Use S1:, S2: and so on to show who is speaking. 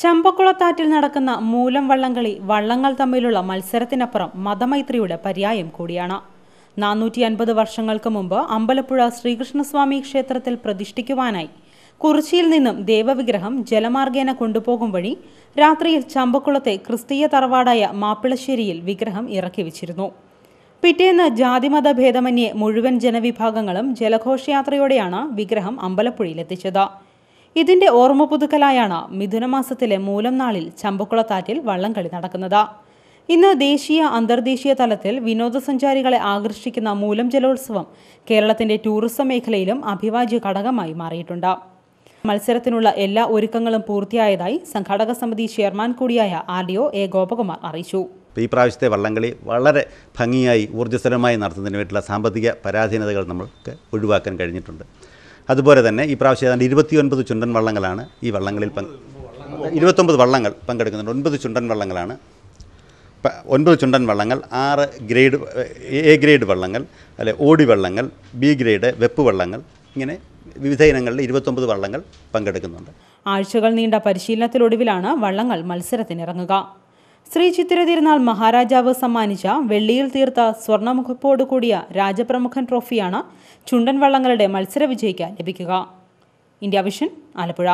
S1: ചമ്പക്കുളത്താറ്റിൽ നടക്കുന്ന മൂലം വള്ളംകളി വള്ളങ്ങൾ തമ്മിലുള്ള മത്സരത്തിനപ്പുറം മതമൈത്രിയുടെ പര്യായം കൂടിയാണ്. നാനൂറ്റി അൻപത് വർഷങ്ങൾക്ക് മുമ്പ് അമ്പലപ്പുഴ ശ്രീകൃഷ്ണസ്വാമി ക്ഷേത്രത്തിൽ പ്രതിഷ്ഠിക്കുവാനായി കുറിച്ചിയിൽ നിന്നും ദേവവിഗ്രഹം ജലമാർഗേന കൊണ്ടുപോകും വഴി രാത്രിയിൽ ചമ്പക്കുളത്തെ ക്രിസ്തീയ തറവാടായ മാപ്പിളശ്ശേരിയിൽ വിഗ്രഹം ഇറക്കി വച്ചിരുന്നു. പിറ്റേന്ന് ജാതിമത ഭേദമന്യേ മുഴുവൻ ജനവിഭാഗങ്ങളും ജലഘോഷയാത്രയോടെയാണ് വിഗ്രഹം അമ്പലപ്പുഴയിലെത്തിച്ചത് ഇതിന്റെ ഓർമ്മ പുതുക്കലായാണ് മിഥുനമാസത്തിലെ മൂലം നാളിൽ ചമ്പക്കുളത്താറ്റിൽ വള്ളംകളി നടക്കുന്നത്. ഇന്ന് ദേശീയ അന്തർദേശീയ തലത്തിൽ വിനോദസഞ്ചാരികളെ ആകർഷിക്കുന്ന മൂലം ജലോത്സവം കേരളത്തിന്റെ ടൂറിസം മേഖലയിലും അഭിവാജ്യ ഘടകമായി മാറിയിട്ടുണ്ട്. മത്സരത്തിനുള്ള എല്ലാ ഒരുക്കങ്ങളും പൂർത്തിയായതായി സംഘാടക സമിതി ചെയർമാൻ കൂടിയായ R D O A Gopakumar അറിയിച്ചു.
S2: ഈ പ്രാവശ്യത്തെ വള്ളംകളി വളരെ ഭംഗിയായി ഊർജസ്വലമായി നടത്തുന്നതിന് വേണ്ടിയുള്ള സാമ്പത്തിക പരാധീനതകൾ നമ്മൾക്ക് ഒഴിവാക്കാൻ കഴിഞ്ഞിട്ടുണ്ട്. അതുപോലെ തന്നെ ഈ പ്രാവശ്യം ഏതാണ്ട് ഇരുപത്തിയൊൻപത് ചുണ്ടൻ വള്ളങ്ങളാണ് ഈ വള്ളങ്ങളിൽ പങ്ക് ഇരുപത്തൊമ്പത് വള്ളങ്ങൾ പങ്കെടുക്കുന്നുണ്ട്. ഒൻപത് ചുണ്ടൻ വള്ളങ്ങളാണ്. ഒൻപത് ചുണ്ടൻ വള്ളങ്ങൾ ആറ് ഗ്രേഡ് എ ഗ്രേഡ് വള്ളങ്ങൾ അല്ലെ ഓടി വള്ളങ്ങൾ ബി ഗ്രേഡ് വെപ്പ് വള്ളങ്ങൾ ഇങ്ങനെ വിവിധ ഇനങ്ങളിൽ ഇരുപത്തൊമ്പത് വള്ളങ്ങൾ പങ്കെടുക്കുന്നുണ്ട്.
S1: ആഴ്ചകൾ നീണ്ട പരിശീലനത്തിലൊടുവിലാണ് വള്ളങ്ങൾ മത്സരത്തിനിറങ്ങുക. ശ്രീ ചിത്തിര തിരുനാൾ മഹാരാജാവ് സമ്മാനിച്ച വെള്ളിയിൽ തീർത്ത സ്വർണമുഖപ്പോട് കൂടിയ രാജപ്രമുഖൻ ട്രോഫിയാണ് ചുണ്ടൻ വള്ളങ്ങളുടെ മത്സര ലഭിക്കുക. India Vision Alappuzha.